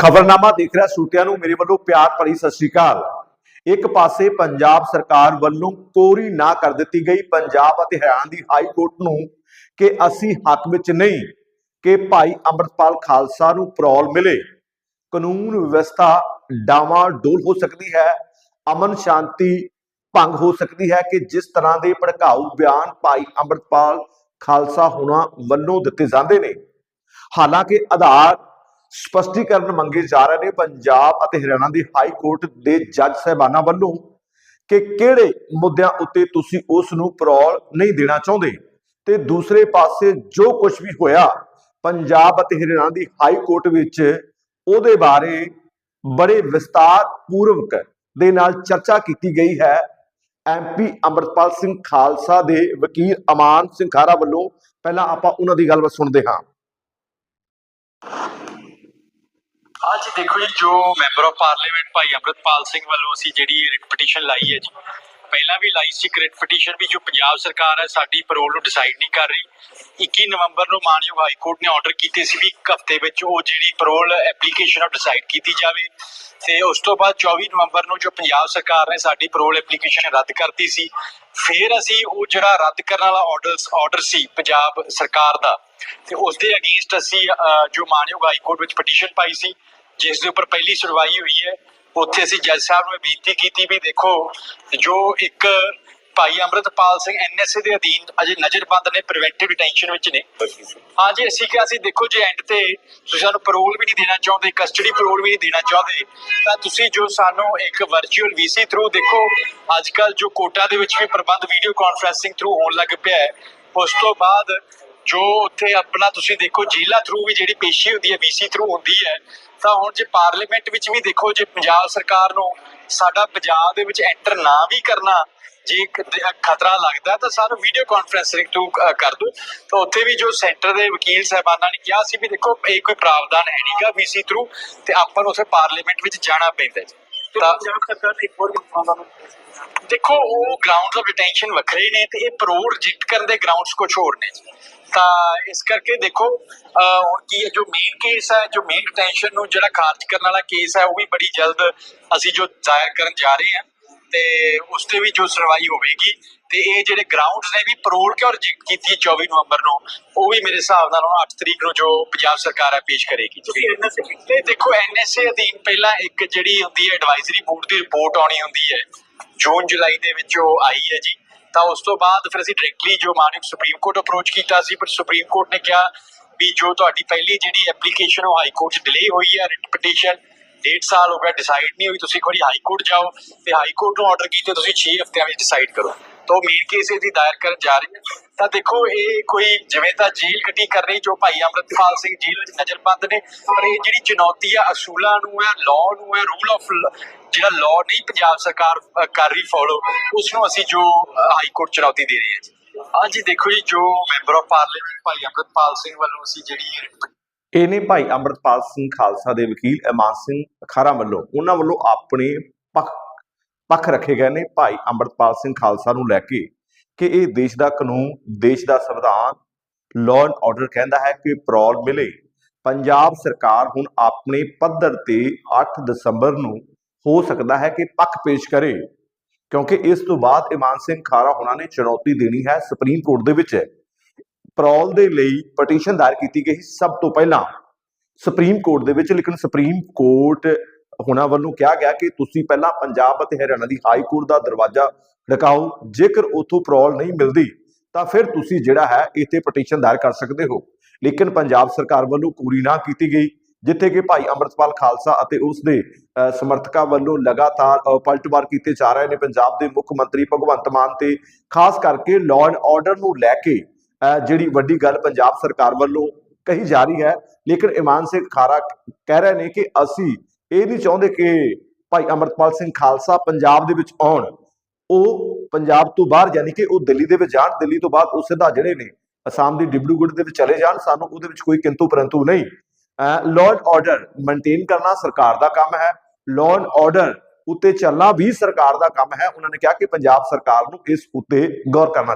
ਖਬਰਨਾਮਾ ਦੇਖ ਰਿਹਾ ਸੂਟਿਆਂ ਨੂੰ, ਮੇਰੇ ਵੱਲੋਂ ਪਿਆਰ ਭਰੀ ਸਤਿ ਸ਼੍ਰੀ ਅਕਾਲ। ਇੱਕ ਪਾਸੇ ਪੰਜਾਬ ਸਰਕਾਰ ਵੱਲੋਂ ਕੋਰੀ ਨਾ ਕਰ ਦਿੱਤੀ ਗਈ, ਪੰਜਾਬ ਅਤੇ ਹਰਿਆਣਾ ਦੀ ਹਾਈ ਕੋਰਟ ਨੂੰ ਕਿ ਅਸੀਂ ਹੱਕ ਵਿੱਚ ਨਹੀਂ ਕਿ ਭਾਈ ਅੰਮ੍ਰਿਤਪਾਲ ਖਾਲਸਾ ਨੂੰ ਪਰੌਲ ਮਿਲੇ। ਕਾਨੂੰਨ ਵਿਵਸਥਾ ਡਾਵਾਡੋਲ ਹੋ ਸਕਦੀ ਹੈ, ਅਮਨ ਸ਼ਾਂਤੀ ਭੰਗ ਹੋ ਸਕਦੀ ਹੈ ਕਿ ਜਿਸ ਤਰ੍ਹਾਂ ਦੇ ਭੜਕਾਊ ਬਿਆਨ ਭਾਈ ਅੰਮ੍ਰਿਤਪਾਲ ਖਾਲਸਾ ਹੋਣਾ ਵੱਲੋਂ ਦਿੱਤੇ ਜਾਂਦੇ ਨੇ। ਹਾਲਾਂਕਿ ਆਧਾਰ ਸਪਸ਼ਟੀਕਰਨ ਮੰਗੇ ਜਾ ਰਹੇ ਨੇ ਪੰਜਾਬ ਅਤੇ ਹਰਿਆਣਾ ਦੀ ਹਾਈ ਕੋਰਟ ਦੇ ਜੱਜ ਸਾਹਿਬਾਨਾਂ ਵੱਲੋਂ ਕਿ ਕਿਹੜੇ ਮੁੱਦਿਆਂ ਉੱਤੇ ਤੁਸੀਂ ਉਸ ਨੂੰ ਪਰੌਲ ਨਹੀਂ ਦੇਣਾ ਚਾਹੁੰਦੇ? ਤੇ ਦੂਸਰੇ ਪਾਸੇ ਜੋ ਕੁਝ ਵੀ ਹੋਇਆ, ਪੰਜਾਬ ਅਤੇ ਹਰਿਆਣਾ ਦੀ ਹਾਈ ਕੋਰਟ ਵਿੱਚ ਉਹਦੇ ਬਾਰੇ ਬੜੇ ਵਿਸਤਾਰ ਪੂਰਵਕ ਦੇ ਨਾਲ ਚਰਚਾ ਕੀਤੀ ਗਈ ਹੈ। ਐਮਪੀ ਅੰਮ੍ਰਿਤਪਾਲ ਸਿੰਘ ਖਾਲਸਾ ਦੇ ਵਕੀਲ ਅਮਾਨ ਸਿੰਘ ਖਾਰਾ ਵੱਲੋਂ ਪਹਿਲਾਂ ਆਪਾਂ ਉਹਨਾਂ ਦੀ ਗੱਲਬਾਤ ਸੁਣਦੇ ਹਾਂ। ਅੱਜ ਦੇਖੋ ਜੀ, ਜੋ ਮੈਂਬਰ ਆਫ ਪਾਰਲੀਮੈਂਟ ਭਾਈ ਅੰਮ੍ਰਿਤਪਾਲ ਸਿੰਘ ਵੱਲੋਂ ਅਸੀਂ ਜਿਹੜੀ ਰਿਟ ਪਟੀਸ਼ਨ ਲਾਈ ਹੈ ਜੀ, ਪਹਿਲਾਂ ਵੀ ਲਾਈ ਸੀ ਰਿਟ ਪਟੀਸ਼ਨ ਵੀ ਜੋ ਪੰਜਾਬ ਸਰਕਾਰ ਹੈ, ਸਾਡੀ ਪੈਰੋਲ ਨੂੰ ਡਿਸਾਈਡ ਨਹੀਂ ਕਰ ਰਹੀ। 21 ਨਵੰਬਰ ਨੂੰ ਮਾਨਯੋਗ ਹਾਈ ਕੋਰਟ ਨੇ ਆਰਡਰ ਕੀਤੇ ਸੀ ਵੀ ਇੱਕ ਹਫ਼ਤੇ ਵਿੱਚ ਉਹ ਜਿਹੜੀ ਪੈਰੋਲ ਐਪਲੀਕੇਸ਼ਨ ਉਹ ਡਿਸਾਈਡ ਕੀਤੀ ਜਾਵੇ। ਤੇ ਉਸ ਤੋਂ ਬਾਅਦ 24 ਨਵੰਬਰ ਨੂੰ ਜੋ ਪੰਜਾਬ ਸਰਕਾਰ ਨੇ ਸਾਡੀ ਪੈਰੋਲ ਐਪਲੀਕੇਸ਼ਨ ਰੱਦ ਕਰਤੀ ਸੀ, ਫਿਰ ਅਸੀਂ ਉਹ ਜਿਹੜਾ ਰੱਦ ਕਰਨ ਵਾਲਾ ਆਰਡਰ ਆਰਡਰ ਸੀ ਪੰਜਾਬ ਸਰਕਾਰ ਦਾ ਤੇ ਉਸ ਦੇ ਅਗੇਂਸਟ ਅਸੀਂ ਜੋ ਮਾਨਯੋਗ ਹਾਈ ਕੋਰਟ ਵਿੱਚ ਪਟੀਸ਼ਨ ਪਾਈ ਸੀ, ਜਿਸ ਦੇ ਉੱਪਰ ਪਹਿਲੀ ਸੁਣਵਾਈ ਹੋਈ ਹੈ, ਉੱਥੇ ਅਸੀਂ ਜੱਜ ਸਾਹਿਬ ਨੂੰ ਬੇਨਤੀ ਕੀਤੀ ਵੀ ਦੇਖੋ, ਜੋ ਇੱਕ ਭਾਈ ਅੰਮ੍ਰਿਤਪਾਲ ਸਿੰਘ ਐਨਐਸਏ ਦੇ ਅਧੀਨ ਅਜੇ ਨਜ਼ਰਬੰਦ ਨੇ ਪ੍ਰੀਵੈਂਟਿਵ ਡਿਟੈਂਸ਼ਨ ਵਿੱਚ ਨੇ। ਹਾਂਜੀ ਅਸੀਂ ਕਿਹਾ ਸੀ, ਦੇਖੋ ਜੇ ਐਂਡ ਤੇ ਤੁਸੀਂ ਸਾਨੂੰ ਪੈਰੋਲ ਵੀ ਨਹੀਂ ਦੇਣਾ ਚਾਹੁੰਦੇ ਕਸਟਡੀ ਪੈਰੋਲ ਵੀ ਨਹੀਂ ਦੇਣਾ ਚਾਹੁੰਦੇ, ਤਾਂ ਤੁਸੀਂ ਜੋ ਸਾਨੂੰ ਇੱਕ ਵਰਚੁਅਲ ਵੀਸੀ ਥਰੂ ਦੇਖੋ, ਅੱਜ ਕੱਲ ਜੋ ਕੋਟਾ ਦੇ ਵਿੱਚ ਵੀ ਪ੍ਰਬੰਧ ਵੀਡੀਓ ਕਾਨਫਰੈਂਸਿੰਗ ਥਰੂ ਹੋਣ ਲੱਗ ਪਿਆ ਹੈ, ਉਸ ਤੋਂ ਬਾਅਦ ਜੋ ਉੱਥੇ ਆਪਣਾ ਤੁਸੀਂ ਦੇਖੋ ਜੇਲਾ ਥਰੂ ਵੀ ਜਿਹੜੀ ਪੇਸ਼ੀ ਹੁੰਦੀ ਹੈ ਵੀਸੀ ਥਰੂ ਹੁੰਦੀ ਹੈ ਤਾਂ ਹੁਣ ਜੇ ਪਾਰਲੀਮੈਂਟ ਵਿੱਚ ਵੀ ਦੇਖੋ ਜੇ ਪੰਜਾਬ ਸਰਕਾਰ ਨੂੰ ਸਾਡਾ ਪੰਜਾਬ ਦੇ ਵਿੱਚ ਐਂਟਰ ਨਾ ਵੀ ਕਰਨਾ ਜੇ ਖਤਰਾ ਲੱਗਦਾ ਤਾਂ ਸਾਨੂੰ ਵੀਡੀਓ ਕਾਨਫਰੈਂਸਿੰਗ ਤੋਂ ਕਰ ਦੋ ਤਾਂ ਉੱਥੇ ਵੀ ਜੋ ਸੈਂਟਰ ਦੇ ਵਕੀਲ ਸਾਹਿਬਾਨਾਂ ਨੇ ਕਿਹਾ ਸੀ ਵੀ ਦੇਖੋ ਇਹ ਕੋਈ ਪ੍ਰਾਵਧਾਨ ਹੈ ਨਹੀਂਗਾ ਵੀਸੀ ਥਰੂ ਤੇ ਆਪਾਂ ਨੂੰ ਉੱਥੇ ਪਾਰਲੀਮੈਂਟ ਵਿੱਚ ਜਾਣਾ ਪੈਂਦਾ ਜੀ। ਤਾਂ ਦੇਖੋ ਉਹ ਗਰਾਊਂਡਸ ਆਫ ਡਿਟੈਂਸ਼ਨ ਵੱਖਰੇ ਨੇ ਤੇ ਇਹ ਰਿਜੈਕਟ ਕਰਨ ਦੇ ਗਰਾਊਂਡਸ ਕੁਝ ਹੋਰ ਨੇ ਜੀ। ਤਾਂ ਇਸ ਕਰਕੇ ਦੇਖੋ ਹੁਣ ਕੀ ਹੈ ਜੋ ਮੇਨ ਕੇਸ ਹੈ ਜੋ ਮੇਨ ਡਿਟੈਂਸ਼ਨ ਨੂੰ ਜਿਹੜਾ ਖਾਰਜ ਕਰਨ ਵਾਲਾ ਕੇਸ ਹੈ ਉਹ ਵੀ ਬੜੀ ਜਲਦ ਅਸੀਂ ਜੋ ਦਾਇਰ ਕਰਨ ਜਾ ਰਹੇ ਹਾਂ ਤੇ ਉਸ ਤੇ ਵੀ ਜੋ ਸੁਣਵਾਈ ਹੋਵੇਗੀ ਤੇ ਇਹ ਜਿਹੜੇ ਗਰਾਊਂਡਸ ਨੇ ਵੀ ਪਰੋਲ ਕਿਉਂ ਰਿਜੈਕਟ ਕੀਤੀ ਹੈ 24 ਨਵੰਬਰ ਨੂੰ ਉਹ ਵੀ ਮੇਰੇ ਹਿਸਾਬ ਨਾਲ ਹੁਣ 8 ਤਰੀਕ ਨੂੰ ਜੋ ਪੰਜਾਬ ਸਰਕਾਰ ਹੈ ਪੇਸ਼ ਕਰੇਗੀ। ਤੇ ਦੇਖੋ ਐਨਐਸਏ ਅਧੀਨ ਪਹਿਲਾਂ ਇੱਕ ਜਿਹੜੀ ਹੁੰਦੀ ਹੈ ਐਡਵਾਈਜ਼ਰੀ ਬੋਰਡ ਦੀ ਰਿਪੋਰਟ ਆਉਣੀ ਹੁੰਦੀ ਹੈ ਜੂਨ ਜੁਲਾਈ ਦੇ ਵਿੱਚ ਉਹ ਆਈ ਹੈ ਜੀ। ਤਾਂ ਉਸ ਤੋਂ ਬਾਅਦ ਫਿਰ ਅਸੀਂ ਡਾਇਰੈਕਟਲੀ ਜੋ ਮਾਨਯੋਗ ਸੁਪਰੀਮ ਕੋਰਟ ਅਪਰੋਚ ਕੀਤਾ ਸੀ, ਪਰ ਸੁਪਰੀਮ ਕੋਰਟ ਨੇ ਕਿਹਾ ਵੀ ਜੋ ਤੁਹਾਡੀ ਪਹਿਲੀ ਜਿਹੜੀ ਐਪਲੀਕੇਸ਼ਨ ਉਹ ਹਾਈ ਕੋਰਟ 'ਚ ਡਿਲੇ ਹੋਈ ਹੈ ਰਿਟ ਪਟੀਸ਼ਨ ਡੇਢ ਸਾਲ ਹੋ ਗਿਆ ਡਿਸਾਈਡ ਨਹੀਂ ਹੋਈ, ਤੁਸੀਂ ਇੱਕ ਵਾਰੀ ਹਾਈ ਕੋਰਟ ਜਾਓ ਤੇ ਹਾਈ ਕੋਰਟ ਨੂੰ ਆਰਡਰ ਕੀਤੇ, ਤੁਸੀਂ 6 ਹਫ਼ਤਿਆਂ ਵਿੱਚ ਡਿਸਾਈਡ ਕਰੋ। ਤਾਂ ਉਹ ਮੇਨ ਕੇਸ ਇਹਦੀ ਦਾਇਰ ਕਰਨ ਜਾ ਰਹੀ ਹੈ ਤਾਂ ਦੇਖੋ, ਇਹ ਕੋਈ ਜਿਵੇਂ ਤਾਂ ਜੇਲ੍ਹ ਕੱਟੀ ਕਰ ਰਹੀ, ਜੋ ਭਾਈ ਅੰਮ੍ਰਿਤਪਾਲ ਸਿੰਘ ਜੇਲ੍ਹ ਵਿੱਚ ਨਜ਼ਰਬੰਦ ਨੇ, ਪਰ ਇਹ ਜਿਹੜੀ ਚੁਣੌਤੀ ਆ, ਅਸੂਲਾਂ ਨੂੰ ਹੈ ਲਾਅ ਨੂੰ ਹੈ ਰੂਲ ਆਫ ਜਿਹੜਾ ਲਾਅ ਨਹੀਂ ਪੰਜਾਬ ਸਰਕਾਰ ਕਰ ਰਹੀ ਫੋਲੋ ਉਸ ਨੂੰ ਅਸੀਂ ਜੋ ਹਾਈ ਕੋਰਟ ਚੁਣੌਤੀ ਦੇ ਰਹੇ ਹਾਂ ਜੀ। ਹਾਂਜੀ ਦੇਖੋ ਜੀ, ਜੋ ਮੈਂਬਰ ਆਫ ਪਾਰਲੀਮੈਂਟ ਭਾਈ ਅੰਮ੍ਰਿਤਪਾਲ ਸਿੰਘ ਵੱਲੋਂ ਅਸੀਂ ਜਿਹੜੀ ਇਹ ਨੇ ਭਾਈ ਅੰਮ੍ਰਿਤਪਾਲ ਸਿੰਘ ਖਾਲਸਾ ਦੇ ਵਕੀਲ ਇਮਾਨ ਸਿੰਘ ਖਾਰਾ ਵੱਲੋਂ, ਉਹਨਾਂ ਵੱਲੋਂ ਆਪਣੇ ਪੱਖ ਪੱਖ ਰੱਖੇ ਗਏ ਨੇ ਭਾਈ ਅੰਮ੍ਰਿਤਪਾਲ ਸਿੰਘ ਖਾਲਸਾ ਨੂੰ ਲੈ ਕੇ ਕਿ ਇਹ ਦੇਸ਼ ਦਾ ਕਾਨੂੰਨ, ਦੇਸ਼ ਦਾ ਸੰਵਿਧਾਨ ਲਾਅ ਐਂਡ ਆਰਡਰ ਕਹਿੰਦਾ ਹੈ ਕਿ ਪਰੌਲ ਮਿਲੇ। ਪੰਜਾਬ ਸਰਕਾਰ ਹੁਣ ਆਪਣੇ ਪੱਧਰ ਤੇ 8 ਦਸੰਬਰ ਨੂੰ ਹੋ ਸਕਦਾ ਹੈ ਕਿ ਪੱਖ ਪੇਸ਼ ਕਰੇ, ਕਿਉਂਕਿ ਇਸ ਤੋਂ ਬਾਅਦ ਇਮਾਨ ਸਿੰਘ ਖਾਰਾ ਹੋਣਾ ਨੇ ਚੁਣੌਤੀ ਦੇਣੀ ਹੈ ਸੁਪਰੀਮ ਕੋਰਟ ਦੇ ਵਿੱਚ। ਪਰੌਲ ਦੇ ਲਈ ਪਟੀਸ਼ਨ ਦਾਇਰ ਕੀਤੀ ਗਈ ਸਭ ਤੋਂ ਪਹਿਲਾਂ। ਸੁਪਰੀਮ ਕੋਰਟ ਦੇ ਵਿੱਚ, ਲੇਕਿਨ ਸੁਪਰੀਮ ਕੋਰਟ ਹੋਣਾ ਵੱਲੋਂ ਕਿਹਾ ਗਿਆ ਕਿ ਤੁਸੀਂ ਪਹਿਲਾਂ ਪੰਜਾਬ ਅਤੇ ਹਰਿਆਣਾ ਦੀ ਹਾਈ ਕੋਰਟ ਦਾ ਦਰਵਾਜ਼ਾ ਖੜਕਾਓ। ਜੇਕਰ ਉਥੋਂ ਪਰੌਲ ਨਹੀਂ ਮਿਲਦੀ, ਤਾਂ ਫਿਰ ਤੁਸੀਂ ਜਿਹੜਾ ਹੈ, ਇੱਥੇ ਪਟੀਸ਼ਨ ਦਾਇਰ ਕਰ ਸਕਦੇ ਹੋ। ਲੇਕਿਨ ਪੰਜਾਬ ਸਰਕਾਰ ਵੱਲੋਂ ਪੂਰੀ ਨਾ ਕੀਤੀ ਗਈ। ਜਿੱਥੇ ਕਿ ਭਾਈ ਅੰਮ੍ਰਿਤਪਾਲ ਖਾਲਸਾ ਅਤੇ ਉਸ ਦੇ ਸਮਰਥਕਾਂ ਵੱਲੋਂ ਲਗਾਤਾਰ ਪਲਟਵਾਰ ਕੀਤੇ ਜਾ ਰਹੇ ਨੇ। ਪੰਜਾਬ ਦੇ ਮੁੱਖ ਮੰਤਰੀ ਭਗਵੰਤ ਮਾਨ ਤੇ ਖਾਸ ਕਰਕੇ ਲਾਅ ਐਂਡ ਆਰਡਰ ਨੂੰ ਲੈ ਕੇ ਅ, ਜਿਹੜੀ ਵੱਡੀ ਗੱਲ ਪੰਜਾਬ ਸਰਕਾਰ ਵੱਲੋਂ ਕਹੀ ਜਾ ਰਹੀ ਹੈ। ਲੇਕਿਨ ਇਮਾਨ ਸਿੰਘ ਖਾਰਾ ਕਹਿ ਰਹੇ ਨੇ ਕਿ ਅਸੀਂ ਇਹ ਨਹੀਂ ਚਾਹੁੰਦੇ ਕਿ ਭਾਈ ਅੰਮ੍ਰਿਤਪਾਲ ਸਿੰਘ ਖਾਲਸਾ ਪੰਜਾਬ ਦੇ ਵਿੱਚ ਆਉਣ। ਉਹ ਪੰਜਾਬ ਤੋਂ ਬਾਹਰ ਯਾਨੀ ਕਿ ਉਹ ਦਿੱਲੀ ਦੇ ਵਿੱਚ ਜਾਣ। ਦਿੱਲੀ ਤੋਂ ਬਾਅਦ ਉਹ ਸਿੱਧਾ ਜਿਹੜੇ ਨੇ ਅਸਾਮ ਦੀ ਡਿਬੜੂਗੜ੍ਹ ਦੇ ਵਿੱਚ ਚਲੇ ਜਾਣ। ਸਾਨੂੰ ਉਹਦੇ ਵਿੱਚ ਕੋਈ ਕਿੰਤੂ ਪਰੰਤੂ ਨਹੀਂ। ਲਾਅ ਐਂਡ ਆਰਡਰ ਮੇਨਟੇਨ ਕਰਨਾ ਸਰਕਾਰ ਦਾ ਕੰਮ ਹੈ ਲਾਅ ਐਂਡ ਆਰਡਰ ਉੱਤੇ ਚੱਲਣਾ ਵੀ ਸਰਕਾਰ ਦਾ ਕੰਮ ਹੈ, ਉਹਨਾਂ ਨੇ ਕਿਹਾ ਕਿ ਪੰਜਾਬ ਸਰਕਾਰ ਨੂੰ ਇਸ ਉੱਤੇ ਗੌਰ ਕਰਨਾ